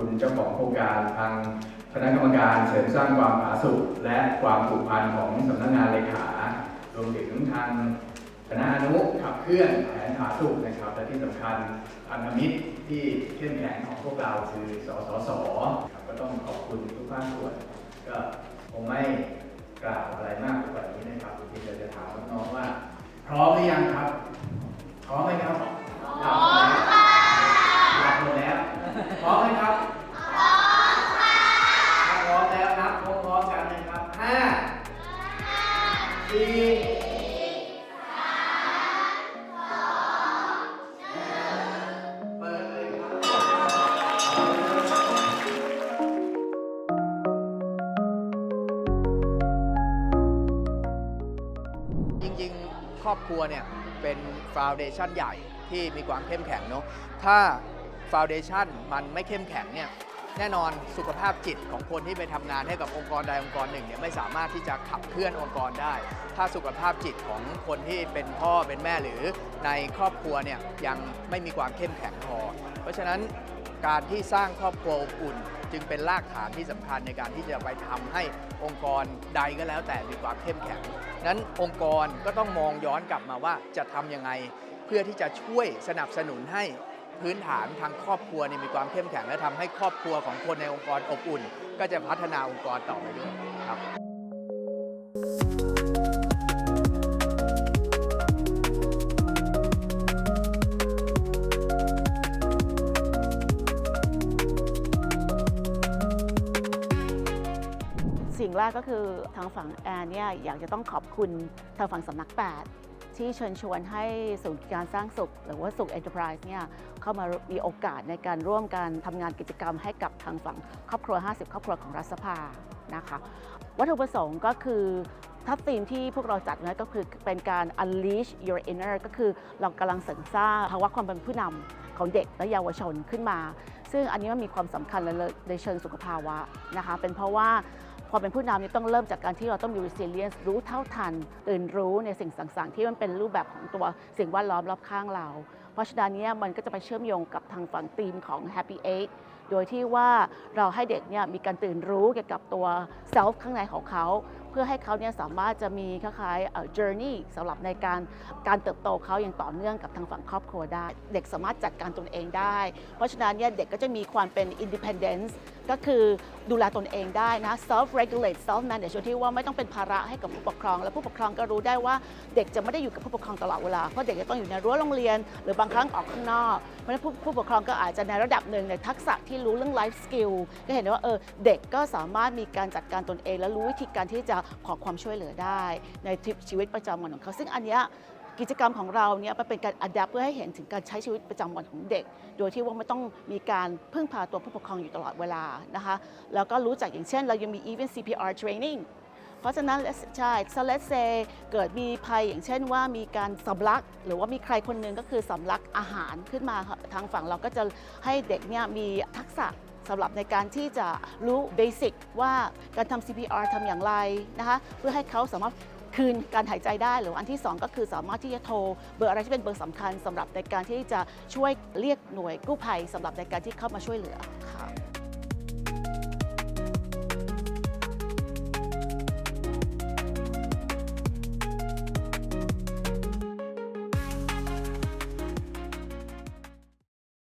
ุณเจ้าของโครงการทางคณะกรรมการเสริมสร้างความผาสุกและความผูกพันของสำนักงานเลขารวมถึงทางคณะอนุขับเคลื่อนแผนผาสุกนะครับและที่สำคัญพันธมิตรที่เข้มแข็งของพวกเราคือสสสก็ต้องขอบคุณทุกภาคส่วน ก็คงไม่กล่าว สี่เปิดเลยครับจริงๆ ครอบครัวเนี่ย เป็นฟาวเดชันใหญ่ที่มีความเข้มแข็งเนาะถ้าฟาวเดชันมันไม่เข้มแข็งเนี่ย แน่นอนสุขภาพจิตของคนที่ไปทำงานให้กับองค์กรใดองค์กรหนึ่งเนี่ยไม่สามารถที่จะขับเคลื่อนองค์กรได้ ถ้าสุขภาพจิตของคนที่เป็นพ่อเป็นแม่หรือในครอบครัวเนี่ยยังไม่มีความเข้มแข็งพอ เพราะฉะนั้นการที่สร้างครอบครัวอบอุ่น จึงเป็นรากฐานที่สำคัญในการที่จะไปทำให้องค์กรใดก็แล้วแต่มีความเข้มแข็ง นั้นองค์กรก็ต้องมองย้อนกลับมาว่าจะทำยังไง เพื่อที่จะช่วยสนับสนุนให้ พื้นฐานทางครอบครัวเนี่ยมีความเข้มแข็ง และทำให้ครอบครัวของคนในองค์กรอบอุ่น ก็จะพัฒนาองค์กรต่อไปด้วยครับสิ่งแรกก็คือทางฝั่งแอนเนี่ยอยากจะต้องขอบคุณทางฝั่งสำนัก8 ที่เชิญชวนให้ศูนย์การสร้างสุข หรือว่าสุข Enterprise เนี่ยเข้ามามีโอกาสในการร่วมกันทำงานกิจกรรมให้กับทางฝั่งครอบครัว 50 ครอบครัวของรัฐสภานะคะวัตถุประสงค์ก็คือถ้าธีมที่พวกเราจัดไว้ก็คือเป็นการ unleash your inner ก็คือเรากำลังเสริมสร้างภาวะความเป็นผู้นำของเด็กและเยาวชนขึ้นมา ซึ่งอันนี้มันมีความสำคัญในเชิงสุขภาวะนะคะเป็นเพราะว่า ความเป็นผู้นำนี่ต้องเริ่มจากการที่เราต้องมี resilience รู้เท่าทัน ตื่นรู้ในสิ่งต่างๆ ที่มันเป็นรูปแบบของตัวสิ่งแวดล้อมรอบข้างเรา เพราะฉะนั้นเนี่ยมันก็จะไปเชื่อมโยงกับทางฝั่งธีมของ happy age โดยที่ว่าเราให้เด็กเนี่ยมีการตื่นรู้เกี่ยวกับตัว self ข้างในของเขา เพื่อให้เขาเนี่ยสามารถจะมีคล้ายๆเอ่อ journey สำหรับในการการเติบโตเขาอย่างต่อเนื่องกับทางฝั่งครอบครัวได้ เด็กสามารถจัดการตนเองได้ เพราะฉะนั้นเนี่ยเด็กก็จะมีความเป็น independence ก็คือดูแลตนเองได้นะ self regulate self manage ที่ว่าไม่ต้องเป็นภาระให้กับผู้ปกครอง และผู้ปกครองก็รู้ได้ว่าเด็กจะไม่ได้อยู่กับผู้ปกครองตลอดเวลา เพราะเด็กจะต้องอยู่ในรั้วโรงเรียน หรือบางครั้งออกข้างนอกเพราะฉะนั้นผู้ปกครองก็อาจจะในระดับหนึ่งในทักษะที่รู้เรื่อง life skill ก็เห็นได้ว่าเออเด็กก็สามารถมีการจัดการตนเอง และรู้วิธีการที่จะขอความช่วยเหลือได้ ในชีวิตประจำวันของเขาซึ่งอันเนี้ย กิจกรรมของเราเนี่ยมันเป็นการอัดแอปเพื่อให้เห็นถึงการใช้ชีวิตประจำวันของเด็ก โดยที่ว่าไม่ต้องมีการพึ่งพาตัวผู้ปกครองอยู่ตลอดเวลานะคะแล้วก็รู้จักอย่างเช่น เรายังมี even CPR training เพราะฉะนั้นใช่ so let's say เกิดมีภัยอย่างเช่นว่ามีการสำลัก หรือว่ามีใครคนหนึ่งก็คือสำลักอาหารขึ้นมาทางฝั่งเราก็จะให้เด็กเนี่ยมีทักษะสำหรับในการที่จะรู้เบสิกว่าการทำ CPR ทำอย่างไรนะคะเพื่อให้เขาสามารถ คืนการหายใจได้หรืออันที่ 2 ก็คือสามารถที่จะโทรเบอร์อะไรที่เป็นเบอร์สำคัญสำหรับในการที่จะช่วยเรียกหน่วยกู้ภัยสำหรับในการที่เข้ามาช่วยเหลือค่ะ